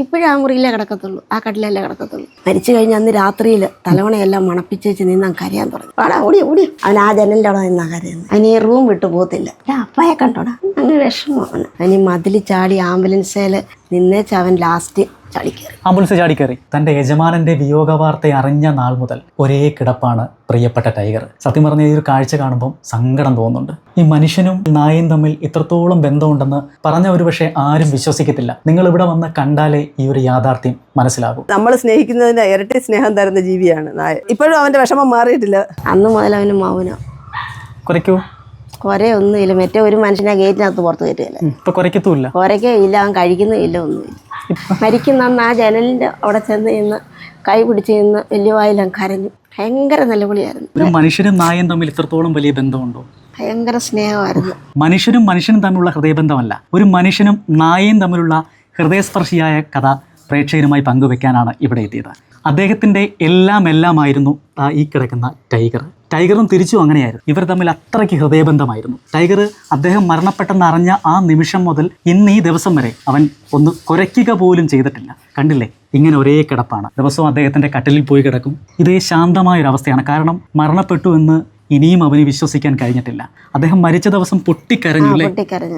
ഇപ്പോഴും ആ മുറിയിലേ കിടക്കത്തുള്ളൂ. ആ കട്ടിലല്ലേ കിടക്കത്തുള്ളൂ. മരിച്ചു കഴിഞ്ഞ അന്ന് രാത്രിയിൽ തലവണയെല്ലാം മണപ്പിച്ചേച്ച് നിന്നാൻ കരയാൻ തുടങ്ങി. പാടാ ഓടി ഓടി. അവൻ ആ ജനലിന്റെ അവിടെ നിന്നാ കരയുന്നത് അവന് ഈ റൂം വിട്ടു പോകത്തില്ല. അപ്പായ കണ്ടോടാ. അങ്ങനെ വിഷമമാണ് അവന്. മതിൽ ചാടി ആംബുലൻസേൽ നിന്നേച്ച് അവൻ ലാസ്റ്റ് ആംബുലൻസ് ചാടിക്കയറി തന്റെ യജമാനന്റെ വിയോഗ വാർത്ത അറിഞ്ഞ നാൾ മുതൽ ഒരേ കിടപ്പാണ് പ്രിയപ്പെട്ട ടൈഗർ. സത്യം പറഞ്ഞ ഈ ഒരു കാഴ്ച കാണുമ്പോൾ സങ്കടം തോന്നുന്നുണ്ട്. ഈ മനുഷ്യനും നായയും തമ്മിൽ ഇത്രത്തോളം ബന്ധമുണ്ടെന്ന് പറഞ്ഞ ഒരു പക്ഷേ ആരും വിശ്വസിക്കത്തില്ല. നിങ്ങൾ ഇവിടെ വന്ന് കണ്ടാലേ ഈ ഒരു യാഥാർത്ഥ്യം മനസ്സിലാകും. നമ്മൾ സ്നേഹിക്കുന്നതിന്റെ ഇരട്ടി സ്നേഹം തരുന്ന ജീവിയാണ് നായ. ഇപ്പോഴും അവന്റെ വിഷമം മാറിയിട്ടില്ല. അന്ന് മുതൽ അവന് മൗന. കുറയ്ക്കൂ കുറേയൊന്നുമില്ല മറ്റേ ഒരു മനുഷ്യനെ ഗേറ്റിനകത്ത് പുറത്ത് കയറ്റിയല്ലേ ഉം, ഇപ്പൊ കുറയ്ക്കത്തുമില്ല കുറയ്ക്കേ ഇല്ല അവൻ കഴിക്കുന്നില്ല ഒന്നുമില്ല. മരിക്കുന്ന അന്ന് ആ ജനലിന്റെ അവിടെ ചെന്ന് നിന്ന് കൈ പിടിച്ച് നിന്ന് വലിയ വായിലും കരഞ്ഞു. ഭയങ്കര നിലവിളിയായിരുന്നു. ഒരു മനുഷ്യനും നായയും തമ്മിൽ ഇത്രത്തോളം വലിയ ബന്ധമുണ്ടോ? ഭയങ്കര സ്നേഹമായിരുന്നു. മനുഷ്യനും മനുഷ്യനും തമ്മിലുള്ള ഹൃദയബന്ധമല്ല ഒരു മനുഷ്യനും നായയും തമ്മിലുള്ള ഹൃദയസ്പർശിയായ കഥ പ്രേക്ഷകരുമായി പങ്കുവെക്കാനാണ് ഇവിടെ എത്തിയത്. അദ്ദേഹത്തിന്റെ എല്ലാം എല്ലാമായിരുന്നു ആ ഈ കിടക്കുന്ന ടൈഗർ. ടൈഗറും തിരിച്ചും അങ്ങനെയായിരുന്നു. ഇവർ തമ്മിൽ അത്രയ്ക്ക് ഹൃദയബന്ധമായിരുന്നു. ടൈഗർ അദ്ദേഹം മരണപ്പെട്ടെന്ന് അറിഞ്ഞ ആ നിമിഷം മുതൽ ഇന്ന് ഈ ദിവസം വരെ അവൻ ഒന്ന് കുരയ്ക്കുക പോലും ചെയ്തിട്ടില്ല. കണ്ടില്ലേ? ഇങ്ങനെ ഒരേ കിടപ്പാണ്. ദിവസവും അദ്ദേഹത്തിന്റെ കട്ടിലിൽ പോയി കിടക്കും. ഇതേ ശാന്തമായ ഒരു അവസ്ഥയാണ് കാരണം മരണപ്പെട്ടു എന്ന് ഇനിയും അവന് വിശ്വസിക്കാൻ കഴിഞ്ഞിട്ടില്ല. അദ്ദേഹം മരിച്ച ദിവസം പൊട്ടിക്കരഞ്ഞു അല്ലേ? പൊട്ടിക്കരഞ്ഞു.